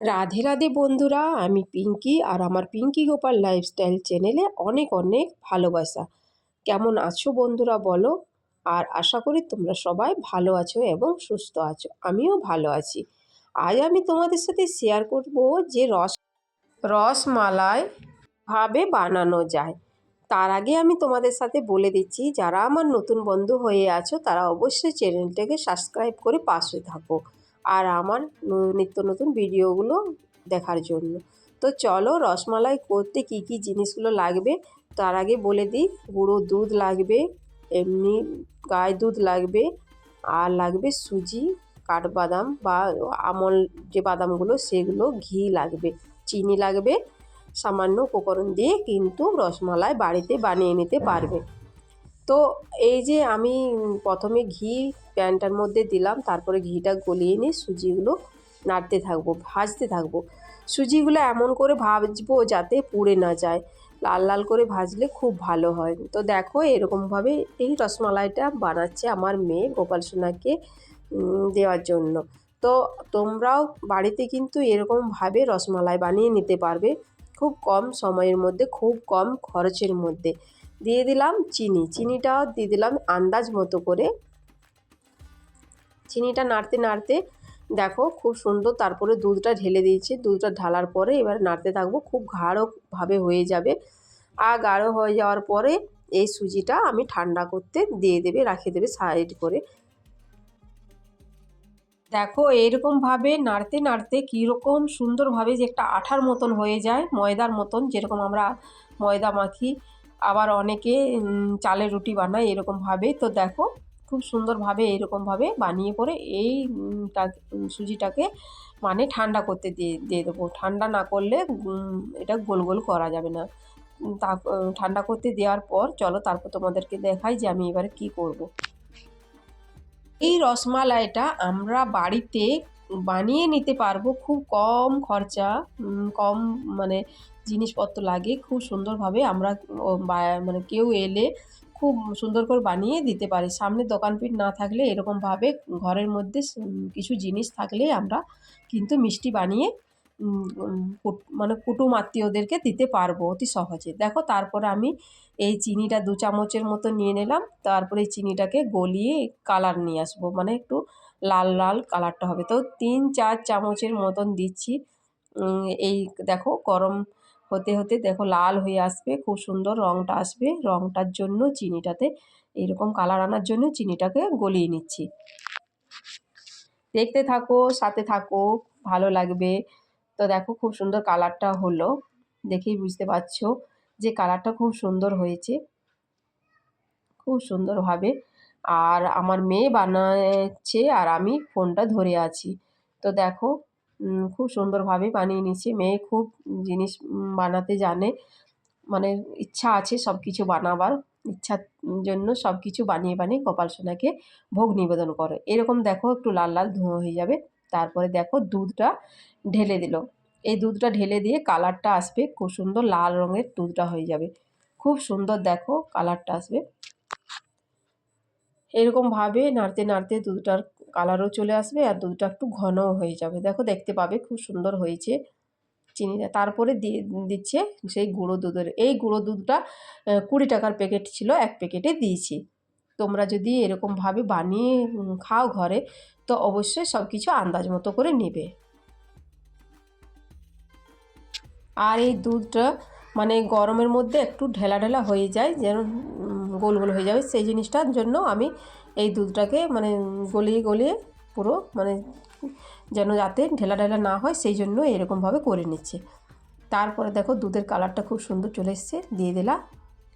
রাধে রাধে বন্ধুরা, আমি পিঙ্কি আর আমার পিঙ্কি গোপাল লাইফস্টাইল চ্যানেলে অনেক অনেক ভালোবাসা। কেমন আছো বন্ধুরা বলো? আর আশা করি তোমরা সবাই ভালো আছো এবং সুস্থ আছো। আমিও ভালো আছি। আজ আমি তোমাদের সাথে শেয়ার করব যে রস, রসমালাই ভাবে বানানো যায়। তার আগে আমি তোমাদের সাথে বলে দিচ্ছি, যারা আমার নতুন বন্ধু হয়ে আছো, তারা অবশ্যই চ্যানেলটাকে সাবস্ক্রাইব করে পাশে থাকো। আর আমার নিত্য নতুন ভিডিওগুলো দেখার জন্য। তো চলো রসমালাই করতে কি কি জিনিসগুলো লাগবে? তার আগে বলে দিই, গুঁড়ো দুধ লাগবে, এমনি গায়ে দুধ লাগবে, আর লাগবে সুজি, কাঠবাদাম বা আমল যে বাদামগুলো সেগুলো ঘি লাগবে, চিনি লাগবে, সামান্য উপকরণ দিয়ে কিন্তু রসমালাই বাড়িতে বানিয়ে নিতে পারবে। তো এই যে আমি প্রথমে ঘি প্যানটার মধ্যে দিলাম, তারপরে ঘিটা গলিয়ে নিয়ে সুজিগুলো নাড়তে থাকব, ভাজতে থাকব। সুজিগুলো এমন করে ভাজবো যাতে পুড়ে না যায়, লাল লাল করে ভাজলে খুব ভালো হয়। তো দেখো এরকমভাবে এই রসমালাইটা বানাচ্ছে আমার মেয়ে গোপাল সোনাকে দেওয়ার জন্য। তো তোমরাও বাড়িতে কিন্তু এরকমভাবে রসমালাই বানিয়ে নিতে পারবে, খুব কম সময়ের মধ্যে, খুব কম খরচের মধ্যে। দিয়ে দিলাম চিনি। চিনিটাও দিয়ে দিলাম আন্দাজ মতো করে। চিনিটা নাড়তে নাড়তে দেখো খুব সুন্দর তারপরে দুধটা ঢেলে দিয়েছি। দুধটা ঢালার পরে এবার নাড়তে থাকব। খুব গাঢ়ভাবে হয়ে যাবে। আর গাঢ় হয়ে যাওয়ার পরে এই সুজিটা আমি ঠান্ডা করতে দিয়ে দেবে রাখিয়ে দেবে সাইড করে। দেখো এরকমভাবে নাড়তে নাড়তে কীরকম সুন্দরভাবে যে একটা আঠার মতন হয়ে যায়, ময়দার মতন, যেরকম আমরা ময়দা মাখি। আবার অনেকে চালের রুটি বানায় এরকমভাবে। তো দেখো, খুব সুন্দরভাবে এরকমভাবে বানিয়ে পরে এই সুজিটাকে মানে ঠান্ডা করতে দিয়ে দিয়ে দেবো। ঠান্ডা না করলে এটা গোল গোল করা যাবে না। তা ঠান্ডা করতে দেওয়ার পর চলো তারপর তোমাদেরকে দেখাই যে আমি এবারে কি করব। এই রসমালাইটা আমরা বাড়িতে বানিয়ে নিতে পারব খুব কম খরচা কম মানে জিনিসপত্র লাগে খুব সুন্দরভাবে আমরা মানে কেউ এলে খুব সুন্দর করে বানিয়ে দিতে পারি। সামনে দোকানপিট না থাকলে এরকমভাবে ঘরের মধ্যে কিছু জিনিস থাকলে আমরা কিন্তু মিষ্টি বানিয়ে মানে কুটুম আত্মীয়দেরকে দিতে পারব অতি সহজে। দেখো তারপরে আমি এই চিনিটা দু চামচের মতো নিয়ে নিলাম। তারপরে এই চিনিটাকে গলিয়ে কালার নিয়ে আসব। মানে একটু লাল লাল কালারটা হবে। তো তিন, চার চামচের মতন দিচ্ছি। এই দেখো গরম হতে হতে দেখো লাল হয়ে আসবে, খুব সুন্দর রঙটা আসবে। রঙটার জন্য চিনিটাতে, এরকম কালার আনার জন্য চিনিটাকে গলিয়ে নিচ্ছি। দেখতে থাকো, সাথে থাকো, ভালো লাগবে। তো দেখো খুব সুন্দর কালারটা হলো, দেখেই বুঝতে পারছ যে কালারটা খুব সুন্দর হয়েছে। খুব সুন্দরভাবে আর আমার মেয়ে বানাচ্ছে আর আমি ফোনটা ধরে আছি। তো দেখো খুব সুন্দরভাবে বানিয়ে নিচ্ছে মেয়ে খুব জিনিস বানাতে জানে। মানে ইচ্ছা আছে সব কিছু বানাবার। ইচ্ছার জন্য সব কিছু বানিয়ে বানিয়ে কপাল সোনাকে ভোগ নিবেদন করে। এরকম দেখো একটু লাল লাল ধোঁয়া হয়ে যাবে। তারপরে দেখো দুধটা ঢেলে দিল। এই দুধটা ঢেলে দিয়ে কালারটা আসবে খুব সুন্দর লাল রঙের দুধটা হয়ে যাবে। খুব সুন্দর দেখো কালারটা আসবে। এরকমভাবে নাড়তে নাড়তে দুধটার কালারও চলে আসবে আর দুধটা একটু ঘনও হয়ে যাবে। দেখো দেখতে পাবে খুব সুন্দর হয়েছে চিনিটা তারপরে দিয়ে দিচ্ছে সেই গুঁড়ো দুধের। এই গুঁড়ো দুধটা কুড়ি টাকার প্যাকেট ছিল, এক প্যাকেটে দিয়েছি। তোমরা যদি এরকমভাবে বানিয়ে খাও ঘরে, তো অবশ্যই সব কিছু আন্দাজ মতো করে নেবে। আর এই দুধটা মানে গরমের মধ্যে একটু ঢেলা ঢেলা হয়ে যায়, যেন গোল গোল হয়ে যাবে। সেই জিনিসটার জন্য আমি এই দুধটাকে মানে গলিয়ে গলিয়ে পুরো মানে যেন যাতে ঢেলা ঢেলা না হয়, সেই জন্য এরকমভাবে করে নিচ্ছে। তারপরে দেখো দুধের কালারটা খুব সুন্দর চলে এসছে। দিয়ে দিলা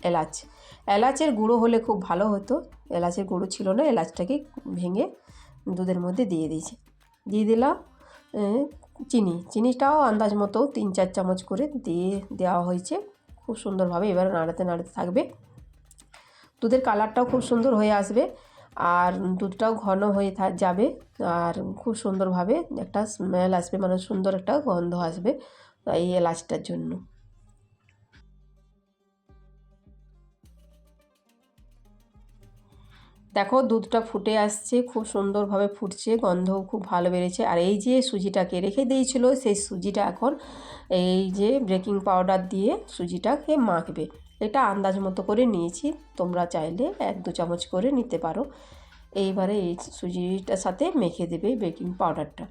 এলাচ। এলাচের গুঁড়ো হলে খুব ভালো হতো। এলাচের গুঁড়ো ছিল না, এলাচটাকে ভেঙে দুধের মধ্যে দিয়ে দিয়েছি। দিয়ে দিলাম চিনি। চিনিটাও আন্দাজ মতো তিন চার চামচ করে দিয়ে দেওয়া হয়েছে। খুব সুন্দরভাবে এবার নাড়াতে নাড়াতে থাকবে। দুধের কালারটাও খুব সুন্দর হয়ে আসবে। আর দুধটাও ঘন হয়ে যাবে আর খুব সুন্দরভাবে একটা স্মেল আসবে মানে সুন্দর একটা গন্ধ আসবে এই এলাচটার জন্য। দেখো দুধটা ফুটে আসছে, খুব সুন্দরভাবে ফুটছে, গন্ধও খুব ভালো বেড়েছে। আর এই যে সুজিটাকে রেখে দিয়েছিল, সেই সুজিটা এখন এই যে বেকিং পাউডার দিয়ে সুজিটাকে মাখবে। এটা আন্দাজ মতো করে নিয়েছি। তোমরা চাইলে এক দু চামচ করে নিতে পারো। এইবারে এই সুজিটার সাথে মেখে দেবে বেকিং পাউডারটা।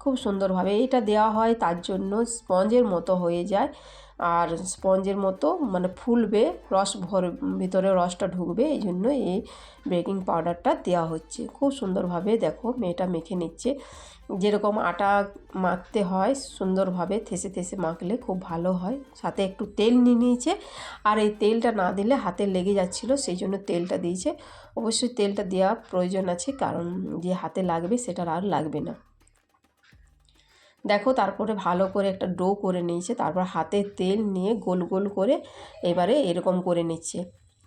খুব সুন্দরভাবে এটা দেওয়া হয়, তার জন্য স্পঞ্জের মতো হয়ে যায়। আর স্পঞ্জের মতো মানে ফুলবে, রস ভর, ভিতরে রসটা ঢুকবে, এই জন্য এই বেকিং পাউডারটা দেওয়া হচ্ছে। খুব সুন্দরভাবে দেখো মেয়েটা মেখে নিচ্ছে। যেরকম আটা মাখতে হয়, সুন্দরভাবে থেসে থেসে মাখলে খুব ভালো হয়। সাথে একটু তেল নিয়ে নিয়েছে। আর এই তেলটা না দিলে হাতে লেগে যাচ্ছিল, সেই জন্য তেলটা দিয়েছে। অবশ্যই তেলটা দেওয়া প্রয়োজন আছে, কারণ যে হাতে লাগবে সেটা আর লাগবে না। দেখো তারপরে ভালো করে একটা ডো করে নিয়েছে, তারপর হাতে তেল নিয়ে গোল গোল করে এবারে এরকম করে নিচ্ছে।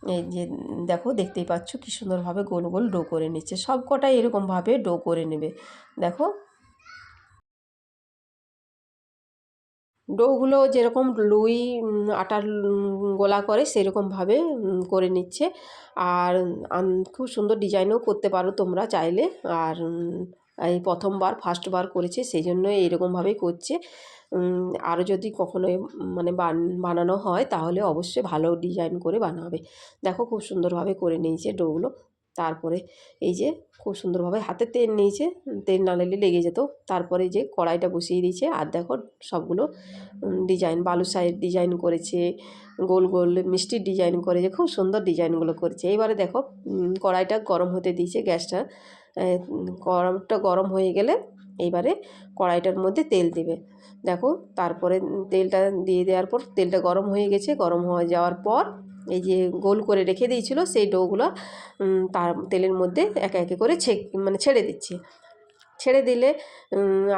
এই যে দেখো দেখতেই পাচ্ছ কী সুন্দরভাবে গোল গোল ডো করে নিচ্ছে, সব কটাই এরকমভাবে ডো করে নেবে। দেখো ডোগুলো যেরকম লুই আটার গোলা করে সেরকমভাবে করে নিচ্ছে। আর খুব সুন্দর ডিজাইনও করতে পারো তোমরা চাইলে। আর এই প্রথমবার, ফার্স্টবার করেছে সেই জন্য এইরকমভাবেই করছে আরও যদি কখনো মানে বানানো হয়, তাহলে অবশ্যই ভালো ডিজাইন করে বানাবে। দেখো খুব সুন্দরভাবে করে নিয়েছে ডোগুলো। তারপরে এই যে খুব সুন্দরভাবে হাতে তেল নিয়েছে, তেল না নিলে লেগে যেত। তারপরে যে কড়াইটা বসিয়ে দিয়েছে, আর দেখো সবগুলো ডিজাইন বালু সাইড ডিজাইন করেছে, গোল গোল মিষ্টির ডিজাইন করেছে, খুব সুন্দর ডিজাইনগুলো করেছে। এবারে দেখো কড়াইটা গরম হতে দিয়েছে গ্যাসটা গরমটা গরম হয়ে গেলে এইবারে কড়াইটার মধ্যে তেল দেবে। দেখো, তারপরে তেলটা দিয়ে দেওয়ার পর তেলটা গরম হয়ে গেছে, গরম হয়ে যাওয়ার পর এই যে গোল করে রেখে দিয়েছিলো, সেই ডোগুলো তার তেলের মধ্যে একে একে করে ছেক মানে ছেড়ে দিচ্ছে। ছেড়ে দিলে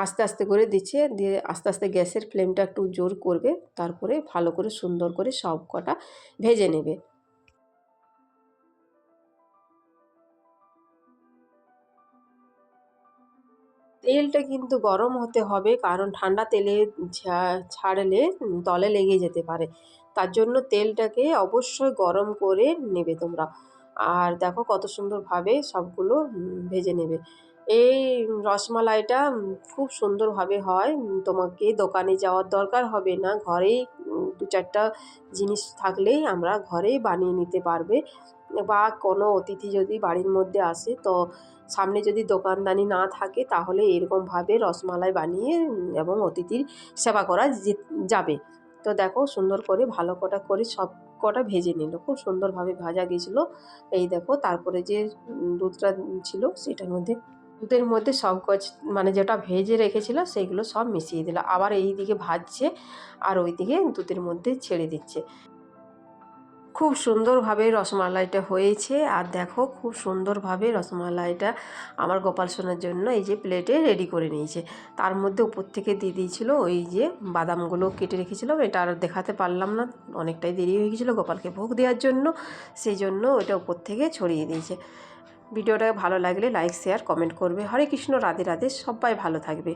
আস্তে আস্তে করে দিচ্ছে, দিয়ে আস্তে আস্তে গ্যাসের ফ্লেমটা একটু জোর করবে, তারপরে ভালো করে সুন্দর করে সব কটা ভেজে নেবে। তেলটা কিন্তু গরম হতে হবে, কারণ ঠান্ডা তেলে ছাড়লে তলে লেগে যেতে পারে। তার জন্য তেলটাকে অবশ্যই গরম করে নেবে তোমরা। আর দেখো কত সুন্দরভাবে সবগুলো ভেজে নেবে। এই রসমালাইটা খুব সুন্দরভাবে হয়। তোমাকে দোকানে যাওয়ার দরকার হবে না। ঘরেই দু চারটা জিনিস থাকলেই আমরা ঘরেই বানিয়ে নিতে পারবে। বা কোনো অতিথি যদি বাড়ির মধ্যে আসে, তো সামনে যদি দোকানদানি না থাকে, তাহলে এরকমভাবে রসমালাই বানিয়ে এবং অতিথির সেবা করা যাবে। তো দেখো সুন্দর করে ভালো কটা করে সব কটা ভেজে নিল। খুব সুন্দরভাবে ভাজা গেছিল। এই দেখো তারপরে যে দুধটা ছিল সেটার মধ্যে দুধের মধ্যে সব কচ মানে যেটা ভেজে রেখেছিল সেইগুলো সব মিশিয়ে দিল। আবার এই দিকে ভাজছে আর ওই দিকে দুধের মধ্যে ছেড়ে দিচ্ছে। খুব সুন্দরভাবে রসমালাইটা হয়েছে। আর দেখো, খুব সুন্দরভাবে রসমালাইটা আমার গোপাল সোনার জন্য এই যে প্লেটে রেডি করে নিয়েছে। তার মধ্যে উপর থেকে দিয়ে দিয়েছিল ওই যে বাদামগুলো কেটে রেখেছিলো এটা আর দেখাতে পারলাম না, অনেকটাই দেরি হয়ে গেছিল গোপালকে ভোগ দেওয়ার জন্য। সেই জন্য ওটা উপর থেকে ছড়িয়ে দিয়েছে। ভিডিওটা ভালো লাগলে লাইক শেয়ার কমেন্ট করবে। হরে কৃষ্ণ, রাধে রাধে, সবাই ভালো থাকবে।